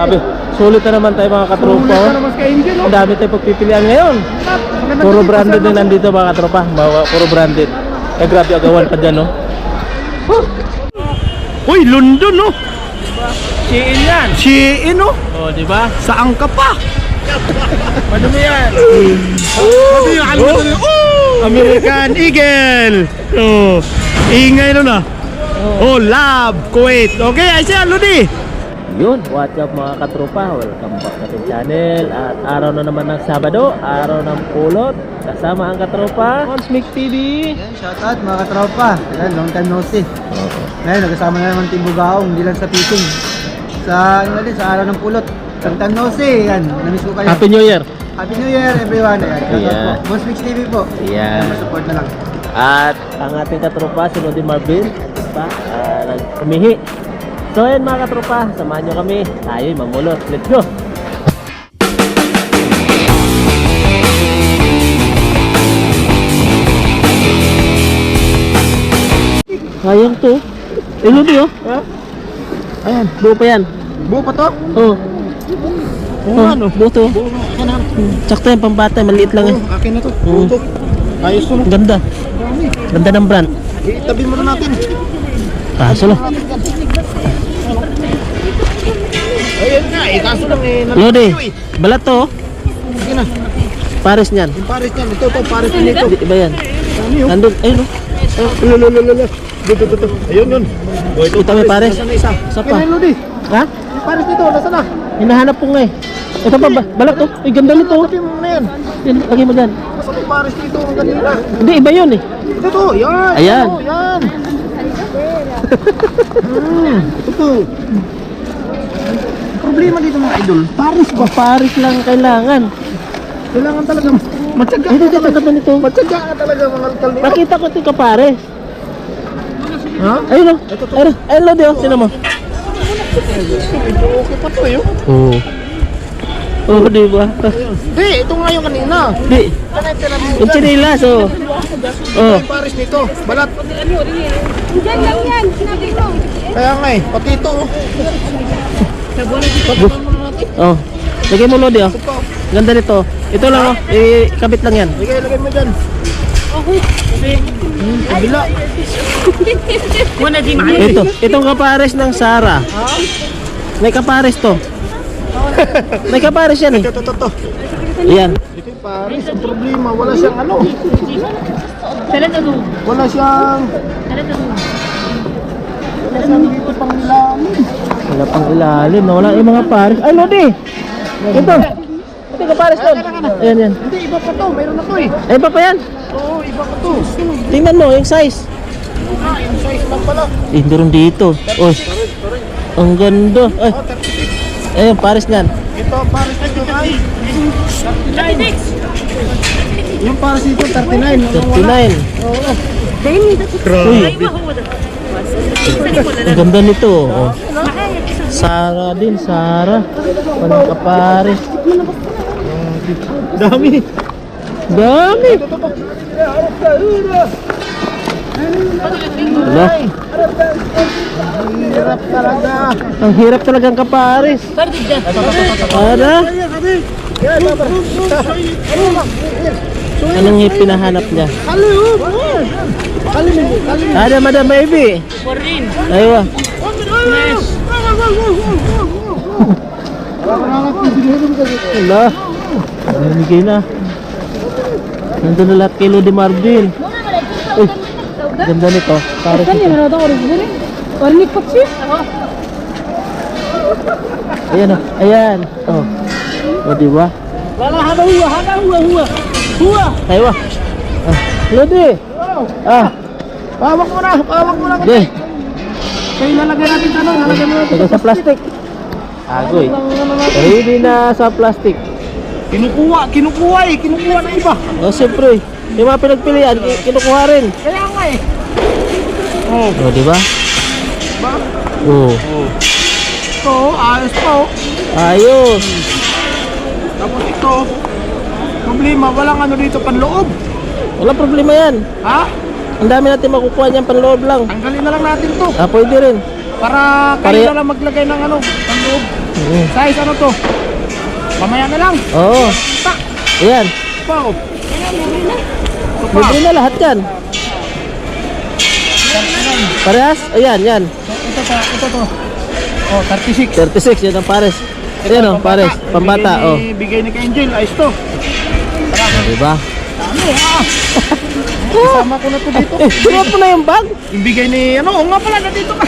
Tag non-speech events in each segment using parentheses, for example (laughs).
Sabi, sulit na naman tayo mga katropa. Ulit oh. na naman kay Angel, oh. Ang dami tayong pagpipilian ngayon. Puro branded na nandito mga katropa. Bawa, puro branded. Eh grabe agawan pa dyan, no? Uy, London, no? Siin yan. Shein, no? Oh, di ba? Saan ka pa? Madumi yan. Oh, oh, American Eagle. Oh, ingay nun ah. Oh, love, Kuwait. Okay, ay siya, Ludi. Yun, what's up mga katropa? Welcome back sa ating channel. At araw na naman ng Sabado, araw ng pulot. Kasama ang katropa, Consmic TV. Yan, shoutout mga katropa. Yan, long time no see. Ngayon, nagkasama na naman Team Bugaong, hindi lang sa fishing. Sa, ano din, sa araw ng pulot. Long time no see. Yan, namiss ko kayo. Happy New Year! Happy New Year, everyone. Ayan, shoutout Yeah. po. Mix TV po. Yan, support na lang. At ang ating katropa, si Lodi Marvin, pa, uh, nag-umihi. So ayun mga katropa, samahan nyo kami. Tayo'y mamulot. Let's go! Sayang to. Eh, Lodi oh. Ayan, buo pa yan. Buo pa to? Oh. Oh, ano? Buo to. Hmm, Sakto yan, pambata. Maliit lang eh. akin na to. Buo to. Ayos to. Ganda. Ganda ng brand. Itabi mo na natin. Kaso lang. Eh, kaso lang eh. Lodi, balat to. oh. Sige na. Pares niyan. Yung pares niyan. Ito, ito, pares niyan ito. Iba yan. Ano yun? Nandun, ayun oh. Lululululul. Dito, dito, dito. Ayun yun. Oh, ito, Ito may pares. Isa? Isa pa. Kailan, Lodi? Ha? Yung pares nito, nasaan na? Hinahanap ko nga eh. Ito pa, ba, balat to. Ay, ganda nito. oh. Sabi mo na yan. Yan, lagay mo dyan. Nasaan yung pares nito? Ang kanina. Hindi, iba yun eh. Ito to, yan. Ayan. Ito, yan. (laughs) hmm, ito to. Problema dito mga idol. Pares ba? Pares lang ang kailangan. Kailangan talaga matyaga. Ito, ganda nito. Matyaga ka talaga mga kalbo. Nakita ko ito yung kapares. Ha? Ayun oh. Ayun, ayun Lodi oh. Sino mo? Medyo okay pa to eh. Oo. Oh, di ba? Hindi, ito nga yung kanina. Di. Tira mo. Yung chinilas oh. Oh. Yung pares nito. Balat. Diyan lang yan, sinabi ko. Kaya nga eh. Pati ito. Oh. Oh. Lagay mo Lodi oh. Ganda nito. Ito lang oh. Ikabit lang yan. Lagay, lagay mo dyan. Hmm, kabila. Ito, itong kapares ng Sara. May kapares to. May kapares yan eh. Ito, ito, ito. Yan. Ito pares. Ang problema, wala siyang ano. Wala siyang... Wala siyang dito pang nilamin. Wala pang ilalim. Wala yung mga pares. Ay, Lodi! Ito. Ito yung kapares to. Ayan, yan. Hindi, iba pa to. Mayroon na to eh. Ay, pa pa yan. Oo, iba pa to. Tingnan mo, yung size. Ah, yung size lang pala. Eh, meron dito. Oy. Ang ganda. Ay, 36. ayun, pares niyan. Ito, pares nito ay... 36. Yung pares nito, 39. 39. Oo. Uy. Ang ganda nito. Oh. Sara din, Sara. Walang kapares. Dami. Dami. Wala. Hirap talaga. Ang hirap kapares. Para? Anong yung pinahanap niya? Ada madam baby. Aywa. Wala. Namigay na. Nandun na lahat kay Lodi Marvin. Uy, ganda nito. Para sa? Ornik pa siya. Ayan oh. Ayan. Oh. O, di ba? Wala, hada huwa, hada huwa, huwa. Huwa! Aywa. Ah, Lodi. Ah, Pawak mo na, pawak mo na. di. Kaya ilalagay natin ano, lalagay mo natin. Sa plastic. Agoy. Ready na sa plastic. Kinukuha, kinukuha eh, kinukuha ng iba. O, siyempre. Yung mga pinagpilian, ki- kinukuha rin. Kaya nga eh. Oh, O, di ba? ba? Oo. Ito, ayos pa oh. Ayos. Tapos ito, problema, walang ano dito panloob. Wala problema yan. Ha? Ang dami natin makukuha niyan panloob lang. Tanggalin na lang natin to. Ah, pwede rin. Para Pare- kayo na lang maglagay ng ano, panloob. Oo. Size ano to? Mamaya na lang. Oo. Ayan. Pa, oh. Libre na lahat yan. Parehas? Ayan, yan. Ito to, ito to. Oh, 36. 36, yan ang pares. Ayan o, pares. Pambata, oh. Bigay ni, bigay ni Angel, ayos to. Diba? Ano ah? (laughs) Kasama ko na to dito. Eh, suot mo na yung bag. Yung bigay ni, ano, oo nga pala, nandito ka.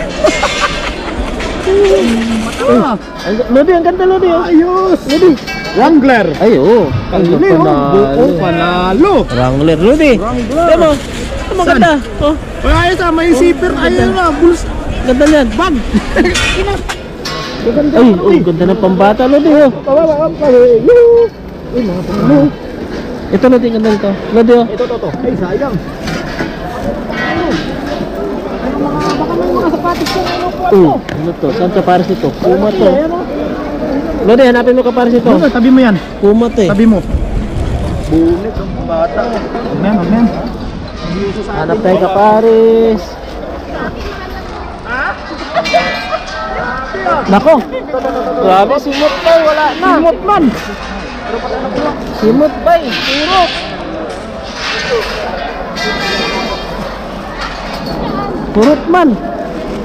Ah, Ang, Lodi, ang ganda Lodi. Oh. ayos. Wrangler. Ay, oo. Ang Huli, oh. Buo panalo. Wrangler, Lodi. Wrangler. Ito mo. Ito mo, ganda. Oh, Ay, ayos ah, may zipper. Ayun na, bulls. ganda niyan. Bag. Ay, oh, ganda ng pambata, Lodi. Oh. Kawawa ka eh. Yoo. Uy, mga panalo. Ito, Lodi, ganda nito. Lodi, oh. Ito, to, to. Ay, sayang. Oh, ano to? Saan ka pares ito? Puma to. Lodi, hanapin mo ka pares ito. Ano, tabi mo yan. Puma to eh. Tabi mo. Bunit ang bata. Amen, amen. Hanap tayo ka pares. Nako. Grabe, simot pa. Wala na. Simot man. Simot pa eh. Puro. Purot man.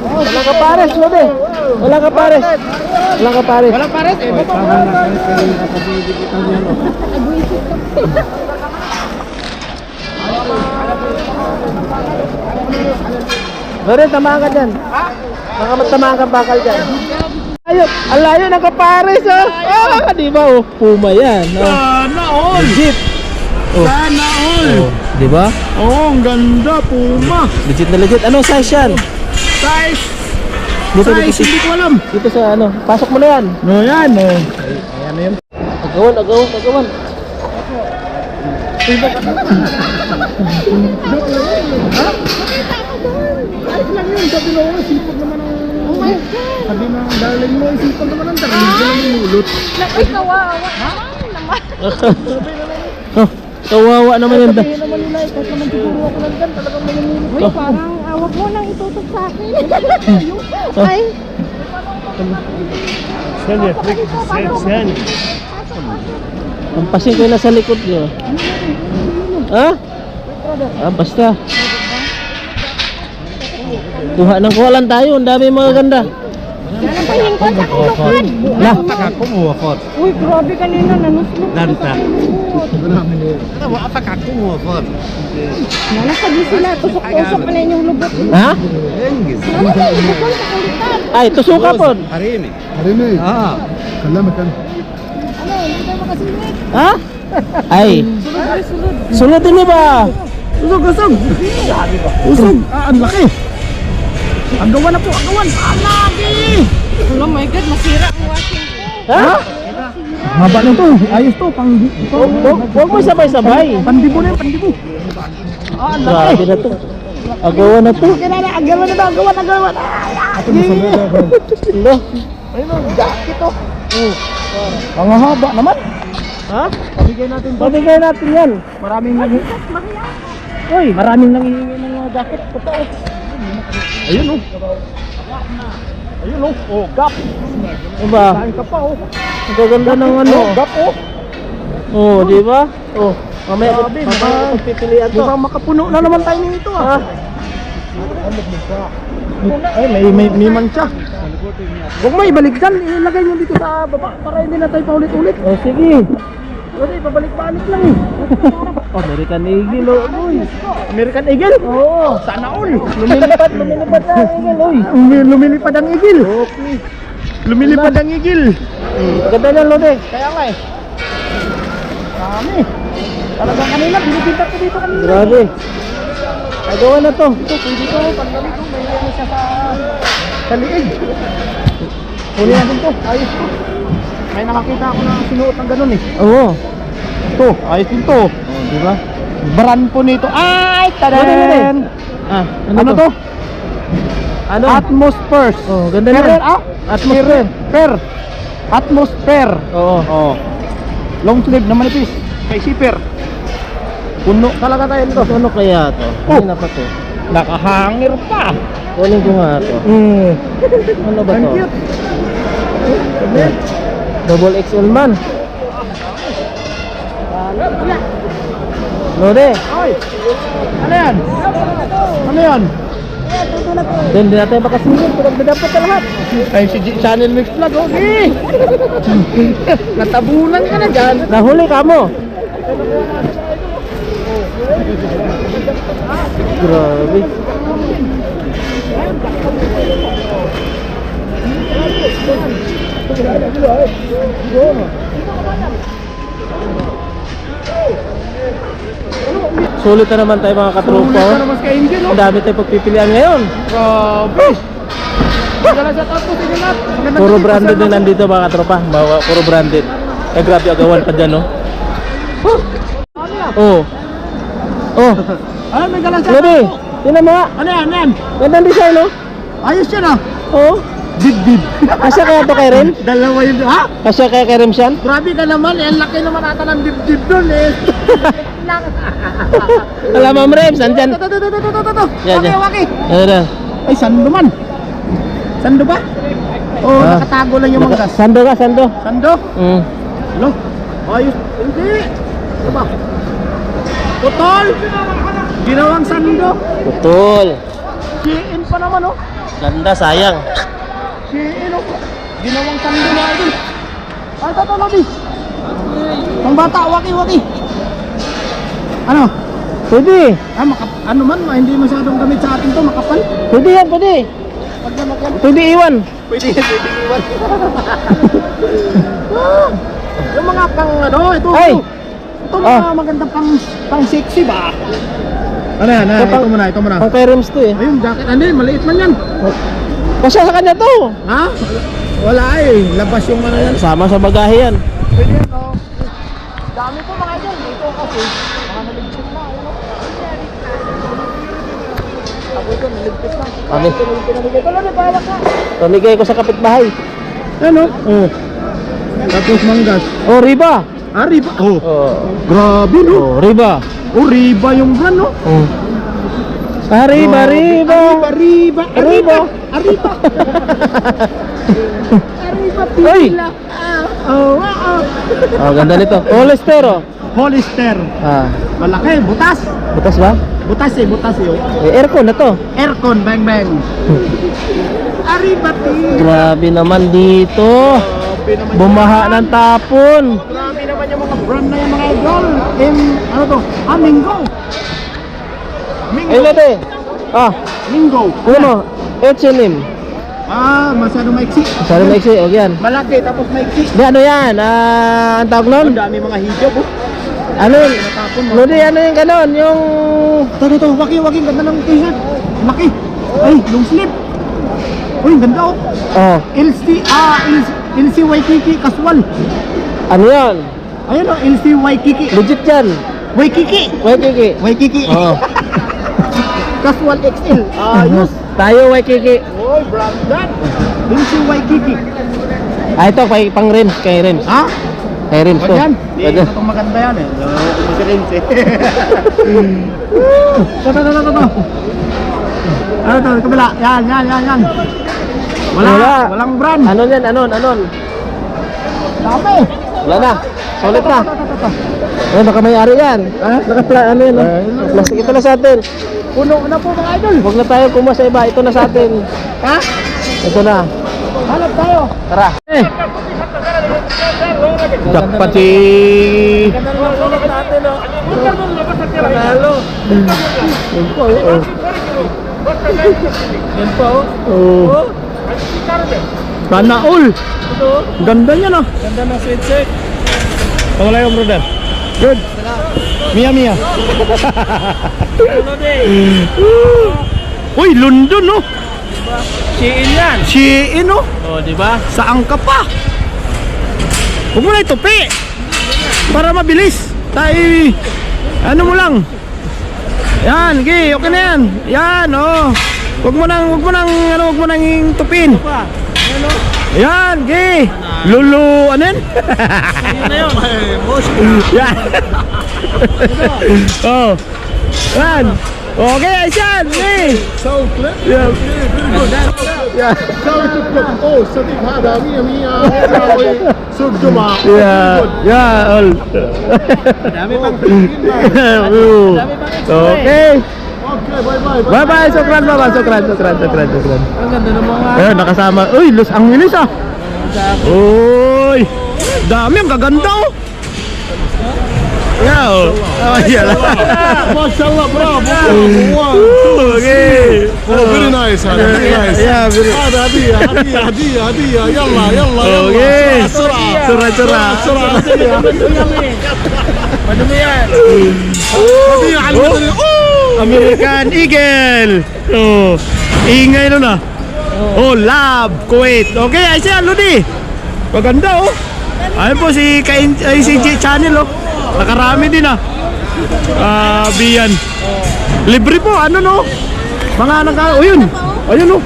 Wala ka pares, Lodi. Wala ka pares. Wala ka pares. Walang pares eh. Baba, Meron, tamaan ka dyan. Baka matamaan ka bakal dyan. Ayun, ang layo ng kapares, oh. Ah, di ba, oh. Puma yan. Oh. Sana all. Legit. Oh. Sana all. Oh, di ba? Oh, ang ganda, Puma. Legit na legit. Ano size yan? Size, Dito, size, dito, hindi ko alam. dito sa ano. Pasok mo na yan. No, yan, oh. Ayan na yun. Agawan, agawan, agawan. Ayos lang yun, sabi na ako, sipag naman ang... Oh my God! Sabi na, darling mo, sipag naman ang darling ko lang minulot. Uy, kawawa naman naman. Oh, kawawa naman yan. Sabihin naman nila, eh, kahit naman siguro ako nandyan, talagang minulot. Uy, parang awag mo nang itutok sa akin. (laughs) Ay, Yan, yan, yan. Pampasin ko na sa likod niyo. Ha? Ah, basta. Kuha ng kuha lang tayo. Ang dami mga ganda. nanapahin ko sa kulukad. Lah, Ako mo, akot. Uy, grabe kanina, nanuslok. Lanta. Ano mo, apak ako mo, akot. Nanasagi sila, tusok-tusok pa na inyong lubot. ha? Ay, tusuka po. Harimi. Harimi. Ah. Salamat ka. Ano, hindi tayo makasinig. Ha? Ay, Sulod, din ba? Usog, usog. Usog. Ah, ang laki. Ang gawa na po, ang gawan. Ang laki. Oh my God, masira ang washing ko. Ha? Haba na to. Ayos to. Pang. Huwag mo sabay-sabay. Pandibo na yun, pandibo. Ah, ang laki. Grabe na to. Agawa na to. Kinala, ang gawa na to, ang gawa na, ang gawa na. Mo Ano? Ayun ang jacket to. Ang haba naman. Ha? Pabigay natin to. Pabigay natin yan. Maraming nang Uy, maraming nang hihingi ng mga jacket. Totoo. Ayun oh. Ayun oh. Oh, gap. diba? Kain ka pa oh. Ang gaganda ng ano. Oh, gap oh. Oh, di ba? Oh, mamaya ko Grabe, mamaya ko pipilian to. Mukhang makapuno na naman tayo nito ah. Ay, may, may, may mancha. Huwag mo ibalik dyan, ilagay nyo dito sa baba para hindi na tayo paulit-ulit. Oh, sige. Kasi pabalik-balik lang eh. (laughs) Oh, American Eagle, oh, uy. American Eagle? Oo. Sana all. Lumilipad, lumilipad na ang Eagle, uy. Umi- Lumilipad ang Eagle. Okay. Lumilipad ang Eagle. Ganda ng lode. Kaya nga eh. Dami. Talagang kanina, binibinta ko dito kanina. Grabe. Agawa na to. Ito, kung dito, pag gabi ko, may ano siya sa, sa liig. Huli natin to, ayos to. May nakakita ako na sinuot ng ganun eh. Oo. Ito, ayos din to. Oh, di ba? Brand po nito. Ay, tadan! Ah, Ano, to? Ano? Atmospheres. Oh, ganda Per, niyan. ah? Atmosphere. Per. Atmosphere. Oo. Oh. Long sleeve na manipis. Kay zipper. Puno talaga tayo nito. Ano kaya to? Oh. Ano pa to? Nakahangir pa. Kunin ko nga to. Mm. Ano ba Ang to? cute. Double XL man. Lode. Ano yan? Ano yan? Doon din natin makasingil. Pag dapat ka lahat. Ay, si G- Channel Mix Vlog, okay. (laughs) Natabunan ka na dyan. Nahuli ka mo. Grabe. Sulit na naman tayo mga katropa. oh. kay Angel, Ang dami tayong pagpipilian ngayon. Grabe. Dala sa inyo lahat. Magandang Puro branded din nandito mga katropa. Bawa, puro branded. Eh grabe agawan pa dyan, no? Oh. Oh. Ay, may galang sa Lodi, tinan mo nga. Ano yan, ano yan? Gandang design, no? Ayos yan ah. Oh. Dibdib. Kasya kaya to kay Ren? Dalawa yun. Ha? Kasya kaya kay Ren siyan? Grabe ka naman. Eh, ang laki naman ata ng dibdib doon eh. (laughs) Alam mo, Rems, nandyan. Ito, ito, ito, ito, ito, ito. Waki, waki. Ano? Ay, sando man. Sando ba? Oh, Ah. nakatago lang yung mga gas. Sando ka, sando. Sando? Mm. Lo. Ayos. Hindi. Ano ba? Putol. Ginawang sando. Putol. Siin pa naman oh. Ganda, sayang. Siin oh. Ginawang sando na idol. Ay, ito, Lodi. Pang bata, waki, waki. Ano? Pwede. Ah, makap ano man, ma, hindi masyadong gamit sa atin to, makapal. Pwede yan, pwede. Pag naman yan, Pwede iwan. pwede, pwede iwan. Ah, yung mga pang ano, ito. Ay! ito. Ito mga Ah. magandang pang, pang sexy ba? Ano yan, ah, Ito ito muna, ito muna. Pang kay Rems to eh. Ayun, jacket, ano yun, maliit man yan. Kasya sa kanya to. Ha? Wala eh, labas yung ano yan. Sama sa bagahe yan. Pwede yan, oh. Dami po mga yan, dito kasi, mga naligpit na, ano. Ako ito, naligpit na. Kami. Lang, pawak na. Pamigay ko sa kapitbahay. Ano? Oh. Tapos manggas. Oh, riba. Ah, riba. Oh. Oh. Grabe, no? Oh, riba. Oh, riba yung brand, no? Oh. Arriba, riba. Arriba. Arriba. Arriba, Uy! (laughs) pila. Ah, oh, ah, Oh, ganda nito. Hollister, oh. ah. Hollister. Ah, Malaki, butas. butas ba? Butas eh, butas eh. oh. Eh, aircon na to. Aircon, bang bang. (laughs) Arriba, pila. Grabe naman dito. Grabe naman. Bumaha ng tapon. Grabe naman yung mga brand na yung mga idol. In, ano to? Ah, Mingo. Mingo. Ay, nate. Ah, Mingo. ano mo? H&M. Ah, masyado maiksi. Sana maiksi, o yan. Malaki, tapos maiksi. Di, ano yan? Ah, ang tawag nun? Ang dami mga hijab, oh. Ano mo. Lodi, ano yung ganon? Yung... Ito, ito, ito. Waki, waki. Ganda ng t-shirt. Laki. Ay, long sleeve. Uy, ganda, oh. Oh, LC, ah, LC, LC Waikiki casual. ano yan? Ayun, oh, LC Waikiki. Legit yan. Waikiki. Waikiki. Waikiki. Oo. (laughs) Casual XL. Ayos. Tayo, Waikiki. Oy, branded. LC Waikiki. Ah, ito, kay, pang rims. Kay rims. Ha? Kay rims to. yan. Pwede. Ito itong maganda yan eh. Muslims eh. Ito, ito, ito, ito, ito. Ano ito, kabila. Yan, yan, yan, yan. Wala, Wala. walang brand. Anon yan, anon, anon. Dami. Wala na. Solid na. Ito, ito, ito, ito. Eh, baka may-ari yan. Ah, nakapla, ano yan, oh. Plastic ito na sa atin. Puno na po mga idol. Huwag na tayo kumuha sa iba. Ito na sa atin. Ha? Ito na. Hanap tayo. Tara. Eh. Dapat si... Oh. Panalo. Yan po, oh. Yan po, oh. Oh. Sana all. Ganda niya no. Ganda ng sweatshirt. Wala yung brother. Good. Mia Mia. Ano Uy, London no. Shein yan. Shein no. Oh, di ba? Saan ka pa? Huwag mo na itupi. Para mabilis. Tayo, ano mo lang. Yan, okay, okay na yan. Yan, oh. Huwag mo nang, huwag mo nang, ano, huwag mo nang tupin. Pa. Ano? Ayan, gi! Lulu, ano yun? Ano yun? Boss. Oh. Oh, yan. oh. Yan. Okay, Aishan, gi! South left. Yeah. Yeah. South left. Oh, sadik hada mi mi sud juma. Yeah. Yeah, all. Dami pang (laughs) Okay. Okay, bye bye. Bye bye. Sukran baba. Sukran. Sukran. Sukran. Sukran. Ang ganda ng mga Ayun, nakasama. Uy, Luz, ang linis ah. Uy. Dami, ang gaganda oh. Yeah, oh. Oh, yeah. ما شاء الله برافو برافو One, two, Okay. Oh, very nice هذا very nice. Yeah, very- هذا هدية هدية هدية هدية يلا يلا يلا Okay. بسرعة Sura, sura. بسرعة هدية Madumi yan. هدية على المدري أوه American Eagle. Oh. Ingay nun ah. Oh, Love, Kuwait. Okay, ay siya, Ludi. Maganda oh. Ayun po si Kain, ay, si J Channel oh. Nakarami din ah. Ah, biyan. Libre po, ano no? Mga naka, oh yun. Ayun oh.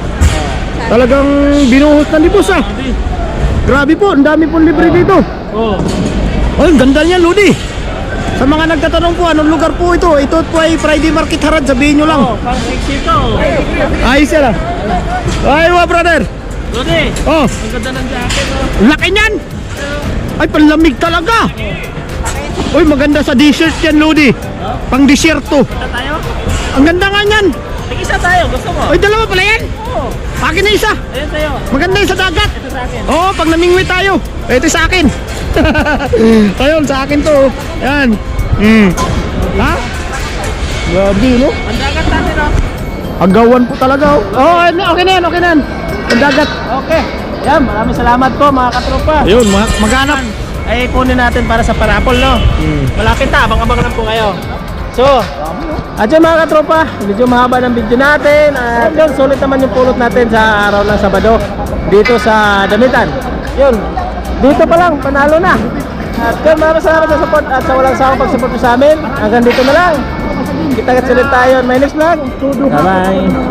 Talagang binuhos na libos ah. Grabe po, ang dami pong libre dito. Oh. Oh, ang ganda niya, Ludi. Sa mga nagtatanong po, anong lugar po ito? Ito po ay Friday Market Harad, sabihin nyo lang. Oh, Parang sexy to. Ayos yan ah. Ay, wa brother. Lodi, Oh, ang ganda ng jacket. oh. laki niyan. Ay, panlamig talaga. Uy, maganda sa dessert yan, Lodi. Pang desierto. Ang ganda nga niyan. Tig-isa tayo, gusto mo? Ay, dalawa pala yan. Oo. Akin na isa. Ayun sa'yo. Maganda yung sa dagat. Ito sa akin. Oo, pag namingwi tayo. Ito sa akin. (laughs) Ayun, sa akin to. Yan. Hmm. Ha? Grabe, no? Ang dagat natin, oh. Agawan po talaga, oh. Oh, okay na yan, okay na yan. Ang dagat. Okay. Yan, maraming salamat po mga katropa. Ayun, ma- maghanap. Ay, kunin natin para sa parapol, no? Malapit na, abang-abang lang po kayo. So, at yun mga katropa, medyo mahaba ng video natin. At yun, sulit naman yung pulot natin sa araw ng Sabado dito sa Damitan. Yun, dito pa lang, panalo na. At yun, maraming salamat sa support at sa walang sawang pag-support sa amin. Hanggang dito na lang. Kita-kits ulit tayo on my next vlog. Bye-bye.